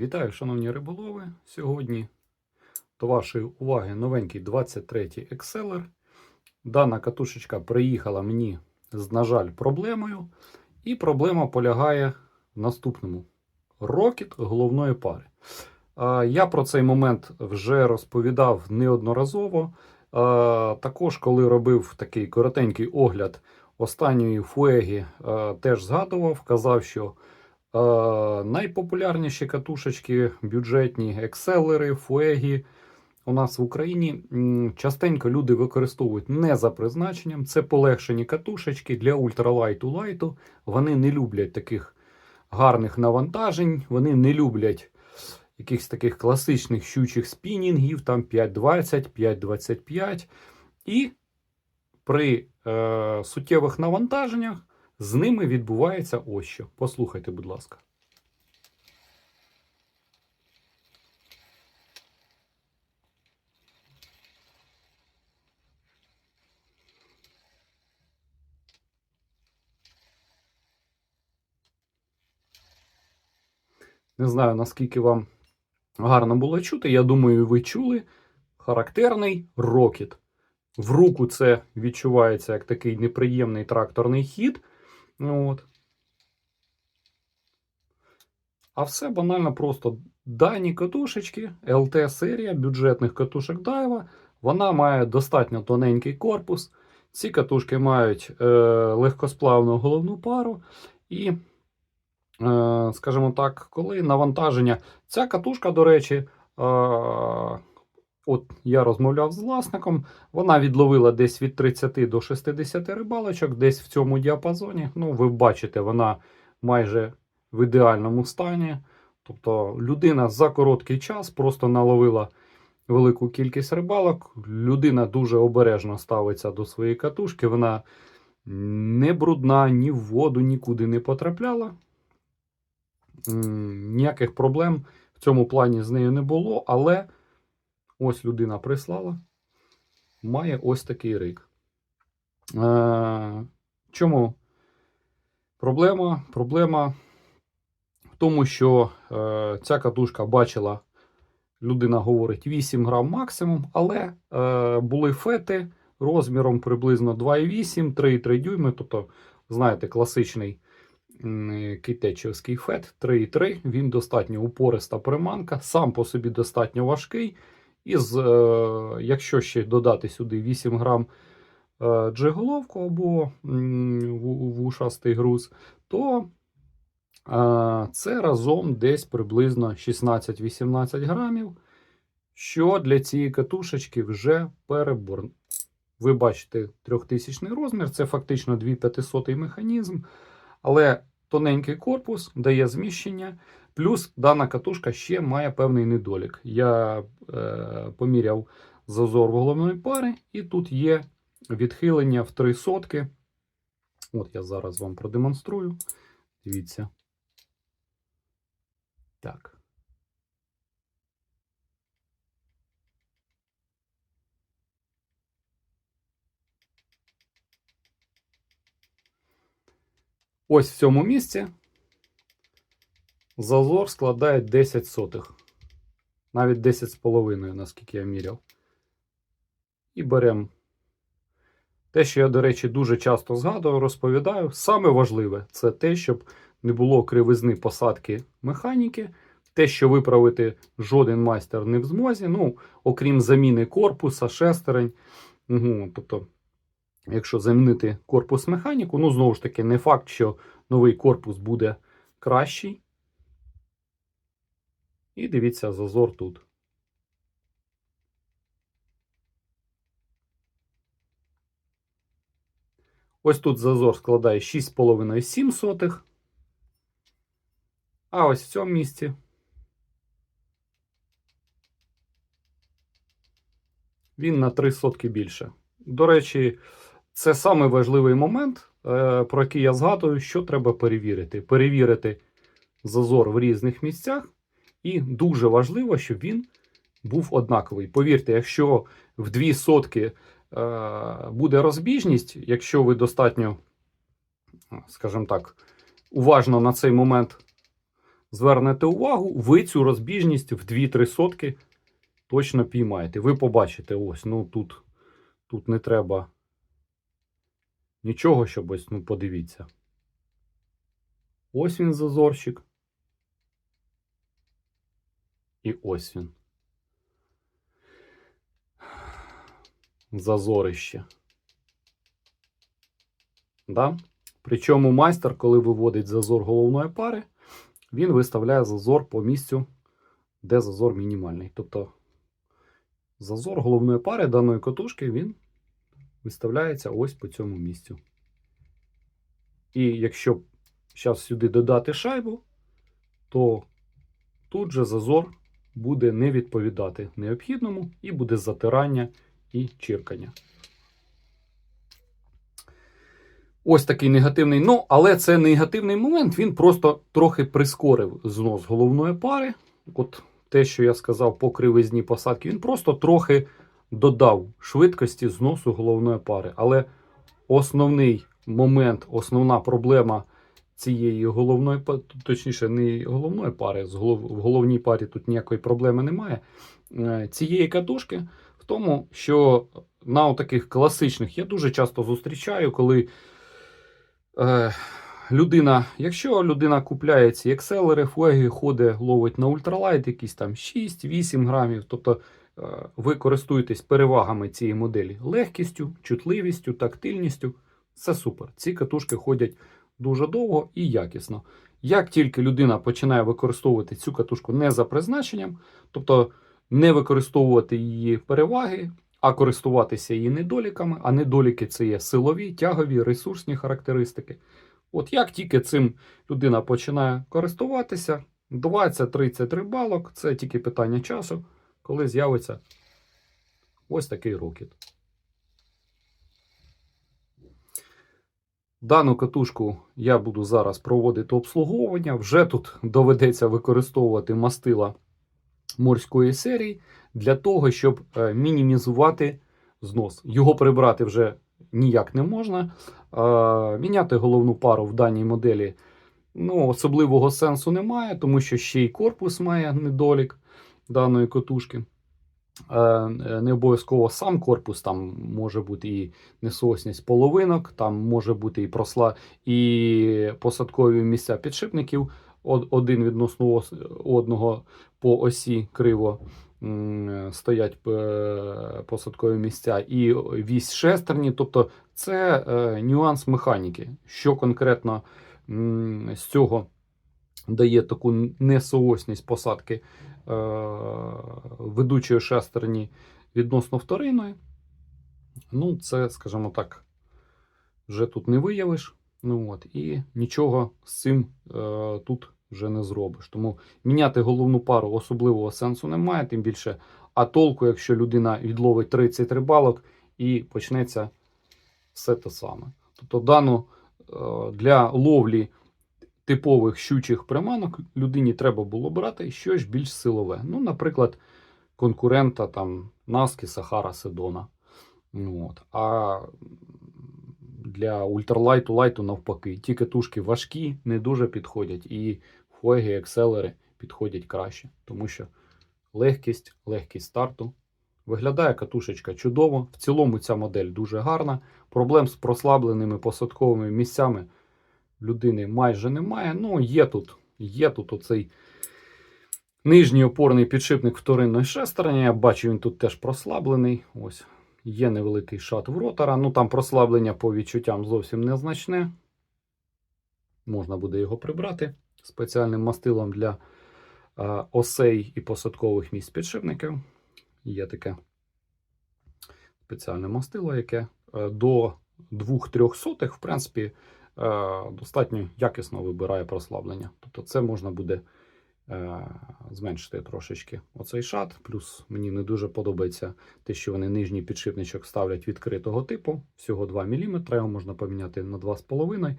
Вітаю, шановні риболови! Сьогодні до вашої уваги новенький 23-й Exceller. Дана катушечка приїхала мені з, на жаль, проблемою. І проблема полягає в наступному: рокіт головної пари. Я про цей момент вже розповідав неодноразово. Також, коли робив такий коротенький огляд останньої фуегі, теж згадував, казав, що найпопулярніші катушечки бюджетні, екселери, фуегі у нас в Україні частенько люди використовують не за призначенням. Це полегшені катушечки для ультралайту лайту. Вони не люблять таких гарних навантажень, вони не люблять якихось таких класичних щучих спінінгів, там 5.20, 5.25. І при е, суттєвих навантаженнях з ними відбувається ось що. Послухайте, будь ласка. Не знаю, наскільки вам гарно було чути. Я думаю, ви чули характерний рокіт. В руку це відчувається як такий неприємний тракторний хід. Ну, от. А все банально просто дані катушечки, LT-серія бюджетних катушок Дайва. Вона має достатньо тоненький корпус. Ці катушки мають е, легкосплавну головну пару. І, е, скажімо так, коли навантаження. Ця катушка, до речі, е, от я розмовляв з власником, вона відловила десь від 30 до 60 рибалочок, десь в цьому діапазоні. Ну, ви бачите, вона майже в ідеальному стані. Тобто людина за короткий час просто наловила велику кількість рибалок. Людина дуже обережно ставиться до своєї катушки. Вона не брудна, ні в воду нікуди не потрапляла. Ніяких проблем в цьому плані з нею не було, але ось людина прислала. Має ось такий рик. Е, чому проблема? Проблема в тому, що е, ця катушка бачила, людина говорить 8 грам максимум, але е, були фети розміром приблизно 2,8, 3,3 дюйми. Тобто, знаєте, класичний китечівський фет 3,3. Він достатньо упориста приманка, сам по собі достатньо важкий. І з, е, якщо ще додати сюди 8 грам е, джеголовку або вушастий груз, то е, це разом десь приблизно 16-18 грамів, що для цієї катушечки вже перебор. Ви бачите 3000 розмір, це фактично 2500 механізм, але тоненький корпус дає зміщення. Плюс дана катушка ще має певний недолік. Я е, поміряв зазор головної пари, і тут є відхилення в 3 сотки. От я зараз вам продемонструю. Дивіться. Так. Ось в цьому місці зазор складає 10 сотих. Навіть 10,5, наскільки я міряв. І беремо те, що я, до речі, дуже часто згадую, розповідаю. Саме важливе це те, щоб не було кривизни посадки механіки. Те, що виправити жоден майстер не в змозі. Ну, окрім заміни корпуса, шестерень. Угу, тобто, якщо замінити корпус механіку, ну, знову ж таки, не факт, що новий корпус буде кращий. І дивіться зазор тут. Ось тут зазор складає 6,5-7 сотих. А ось в цьому місці. Він на 3 сотки більше. До речі, це самий важливий момент, е, про який я згадую, що треба перевірити. Перевірити зазор в різних місцях. І дуже важливо, щоб він був однаковий. Повірте, якщо в 2 сотки е, буде розбіжність, якщо ви достатньо, скажімо так, уважно на цей момент звернете увагу, ви цю розбіжність в 2-3 сотки точно піймаєте. Ви побачите, ось, ну тут, тут не треба нічого, щоб ось, ну подивіться. Ось він зазорчик. І ось він. Зазорище. Да? Причому майстер, коли виводить зазор головної пари, він виставляє зазор по місцю, де зазор мінімальний. Тобто зазор головної пари даної катушки він виставляється ось по цьому місцю. І якщо зараз сюди додати шайбу, то тут же зазор буде не відповідати необхідному і буде затирання і чиркання. Ось такий негативний. Ну, але це негативний момент, він просто трохи прискорив знос головної пари. От те, що я сказав по кривизні посадки, він просто трохи додав швидкості зносу головної пари. Але основний момент, основна проблема цієї головної точніше, не головної пари, в головній парі тут ніякої проблеми немає. е, Цієї катушки в тому, що на таких класичних я дуже часто зустрічаю, коли е, людина, якщо людина купляє ці екселери, флеги, ходить, ловить на ультралайт, якісь там 6-8 грамів, тобто е, ви користуєтесь перевагами цієї моделі легкістю, чутливістю, тактильністю. Це супер. Ці катушки ходять дуже довго і якісно. Як тільки людина починає використовувати цю катушку не за призначенням, тобто не використовувати її переваги, а користуватися її недоліками, а недоліки це є силові, тягові, ресурсні характеристики. От як тільки цим людина починає користуватися, 20-30 рибалок це тільки питання часу, коли з'явиться ось такий рокіт. Дану катушку я буду зараз проводити обслуговування. Вже тут доведеться використовувати мастила морської серії для того, щоб е, мінімізувати знос. Його прибрати вже ніяк не можна. Міняти головну пару в даній моделі ну, особливого сенсу немає, тому що ще й корпус має недолік даної катушки. Е, Не обов'язково сам корпус, там може бути і несоосність половинок, там може бути і просла, і посадкові місця підшипників один відносно одного по осі криво стоять е, посадкові місця, і вісь шестерні. Тобто це е, нюанс механіки. Що конкретно з цього дає таку несоосність посадки е, ведучої шестерні відносно вторинної. Ну, це, скажімо так, вже тут не виявиш. Ну, от, і нічого з цим е, тут вже не зробиш. Тому міняти головну пару особливого сенсу немає, тим більше, а толку, якщо людина відловить 30 рибалок і почнеться все те саме. Тобто, дану е, для ловлі типових щучих приманок людині треба було брати щось більш силове. Ну, наприклад, конкурента там Наски, Сахара, Седона. Ну, От. А для ультралайту лайту навпаки. Ті катушки важкі, не дуже підходять, і флеги, екселери підходять краще, тому що легкість, легкість старту. Виглядає катушечка чудово. В цілому ця модель дуже гарна. Проблем з прослабленими посадковими місцями людини майже немає. Ну, є тут, є тут оцей нижній опорний підшипник вторинної шестерні. Я бачу, він тут теж прослаблений. Ось Є невеликий шат в ротора. Ну там прослаблення по відчуттям зовсім незначне. Можна буде його прибрати спеціальним мастилом для осей і посадкових місць підшипників. Є таке спеціальне мастило, яке е, до 2-3 сотих, в принципі, достатньо якісно вибирає прослаблення. Тобто це можна буде е, зменшити трошечки оцей шат. Плюс мені не дуже подобається те, що вони нижній підшипничок ставлять відкритого типу, всього 2 мм, його можна поміняти на 2,5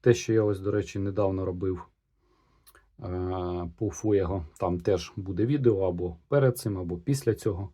Те, що я ось, до речі, недавно робив е, по Fuego, там теж буде відео або перед цим, або після цього.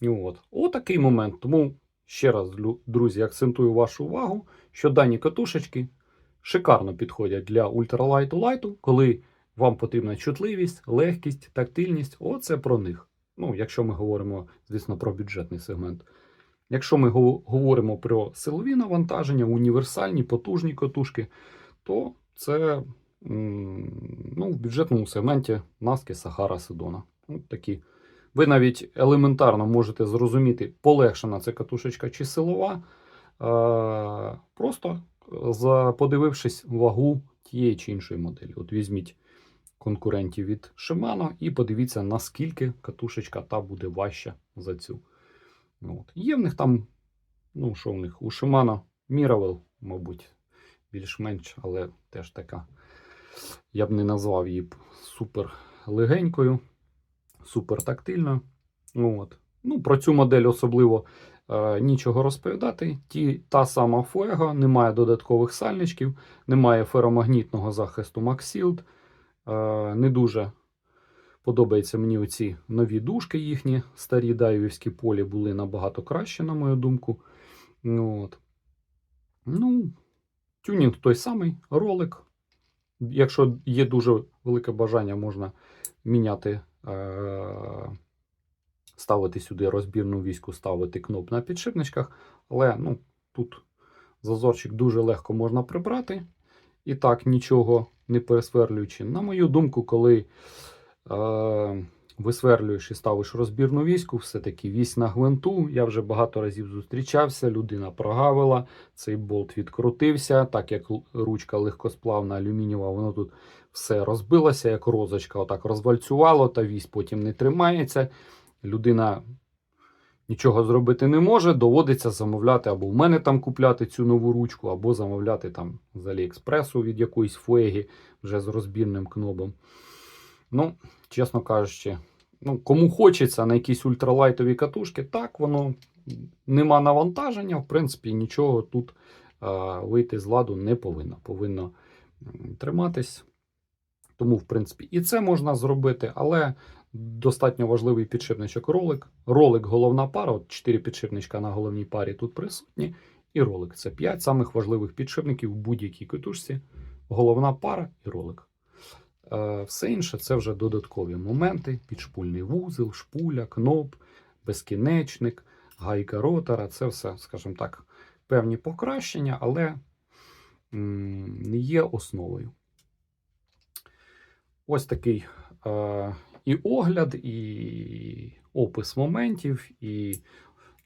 І От. Отакий момент. Тому ще раз, друзі, акцентую вашу увагу, що дані катушечки шикарно підходять для ультралайту лайту, коли вам потрібна чутливість, легкість, тактильність. Оце про них. Ну, якщо ми говоримо, звісно, про бюджетний сегмент. Якщо ми говоримо про силові навантаження, універсальні, потужні котушки, то це ну, в бюджетному сегменті Наски, Сахара, Сидона. От такі. Ви навіть елементарно можете зрозуміти, полегшена це катушечка чи силова, просто подивившись вагу тієї чи іншої моделі. От візьміть конкурентів від Shimano і подивіться, наскільки катушечка та буде важча за цю. Ну, От. Є в них там, ну що в них, у Shimano Miravel, мабуть, більш-менш, але теж така. Я б не назвав її супер легенькою, супер тактильною. От. Ну, про цю модель особливо нічого розповідати. Ті, та сама Fuego, немає додаткових сальничків, немає феромагнітного захисту MaxShield. Е, не дуже подобаються мені оці нові дужки їхні. Старі дайвівські полі були набагато краще, на мою думку. Ну, От. Ну, тюнінг той самий, ролик. Якщо є дуже велике бажання, можна міняти, е- ставити сюди розбірну війську, ставити кноп на підшипничках. Але ну, тут зазорчик дуже легко можна прибрати. І так, нічого не пересверлюючи. На мою думку, коли е- висверлюєш і ставиш розбірну війську, все-таки вісь на гвинту. Я вже багато разів зустрічався, людина прогавила, цей болт відкрутився, так як ручка легкосплавна, алюмінієва, воно тут все розбилося, як розочка, отак розвальцювало, та вісь потім не тримається. Людина нічого зробити не може, доводиться замовляти або в мене там купляти цю нову ручку, або замовляти там з Аліекспресу від якоїсь фуегі вже з розбірним кнобом. Ну, чесно кажучи, ну, кому хочеться на якісь ультралайтові катушки, так, воно нема навантаження, в принципі, нічого тут е, вийти з ладу не повинно. Повинно триматись. Тому, в принципі, і це можна зробити, але достатньо важливий підшипничок ролик. Ролик головна пара, от 4 підшипничка на головній парі тут присутні, і ролик. Це 5 самих важливих підшипників в будь-якій катушці. Головна пара і ролик. Е, Все інше це вже додаткові моменти: підшпульний вузел, шпуля, кноп, безкінечник, гайка ротора. Це все, скажімо так, певні покращення, але не є основою. Ось такий е, і огляд, і опис моментів, і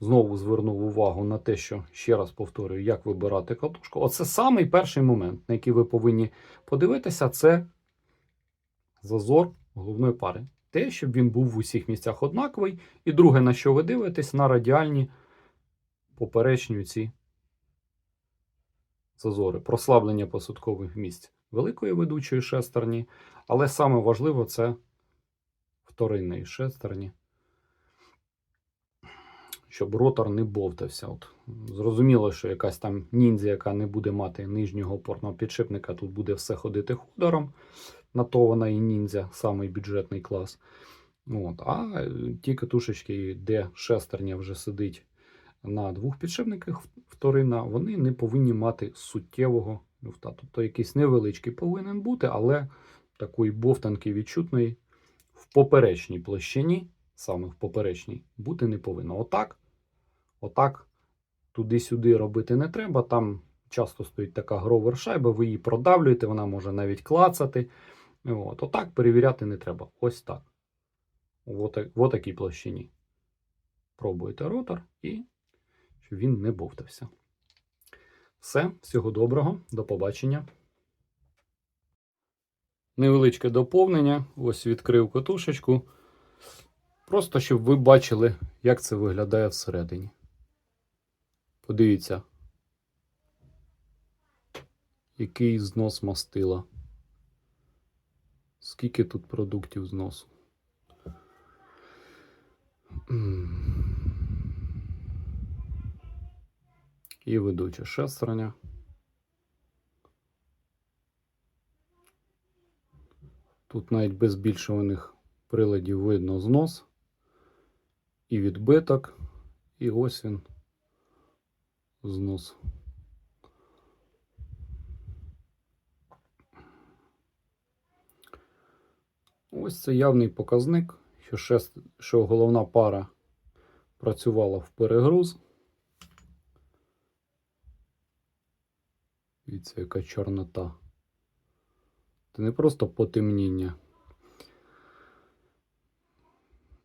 знову звернув увагу на те, що ще раз повторюю, як вибирати катушку. Оце самий перший момент, на який ви повинні подивитися, це зазор головної пари. Те, щоб він був в усіх місцях однаковий. І друге, на що ви дивитесь, на радіальні поперечні ці зазори, прослаблення посадкових місць великої ведучої шестерні. Але саме важливо це вторинної шестерні, щоб ротор не бовтався. От, зрозуміло, що якась там ніндзя, яка не буде мати нижнього опорного підшипника, тут буде все ходити ходором. На то вона і ніндзя, самий бюджетний клас. От. А е, ті катушечки, де шестерня вже сидить на двох підшипниках вторина, вони не повинні мати суттєвого люфта. Тобто якийсь невеличкий повинен бути, але такої бовтанки відчутної в поперечній площині, саме в поперечній, бути не повинно. Отак, отак, туди-сюди робити не треба. Там часто стоїть така гровер шайба, ви її продавлюєте, вона може навіть клацати. От, отак перевіряти не треба. Ось так. В отакій площині. Пробуєте ротор і щоб він не бовтався. Все, всього доброго, до побачення. Невеличке доповнення. Ось відкрив катушечку. Просто щоб ви бачили, як це виглядає всередині. Подивіться, який знос мастила. Скільки тут продуктів зносу. І ведуча шестерня. Тут навіть без збільшуваних приладів видно знос і відбиток, і ось він знос. Ось це явний показник, що, шест, що головна пара працювала в перегруз. Дивіться, яка чорнота. Це не просто потемніння.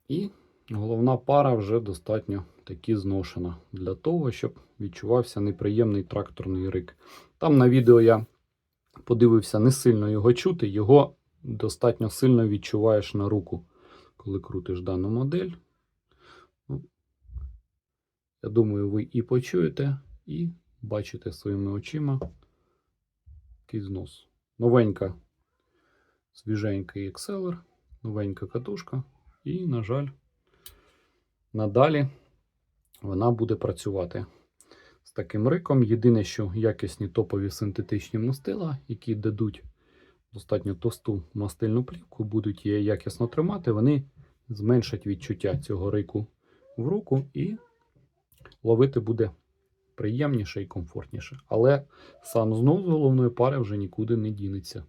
І головна пара вже достатньо таки зношена для того, щоб відчувався неприємний тракторний рик. Там на відео я подивився, не сильно його чути, його достатньо сильно відчуваєш на руку, коли крутиш дану модель. Ну, я думаю, ви і почуєте, і бачите своїми очима який знос. Новенька, свіженький екселер, новенька катушка, і, на жаль, надалі вона буде працювати з таким риком. Єдине, що якісні топові синтетичні мастила, які дадуть достатньо товсту мастильну плівку, будуть її якісно тримати, вони зменшать відчуття цього рику в руку і ловити буде приємніше і комфортніше. Але сам знос головної пари вже нікуди не дінеться.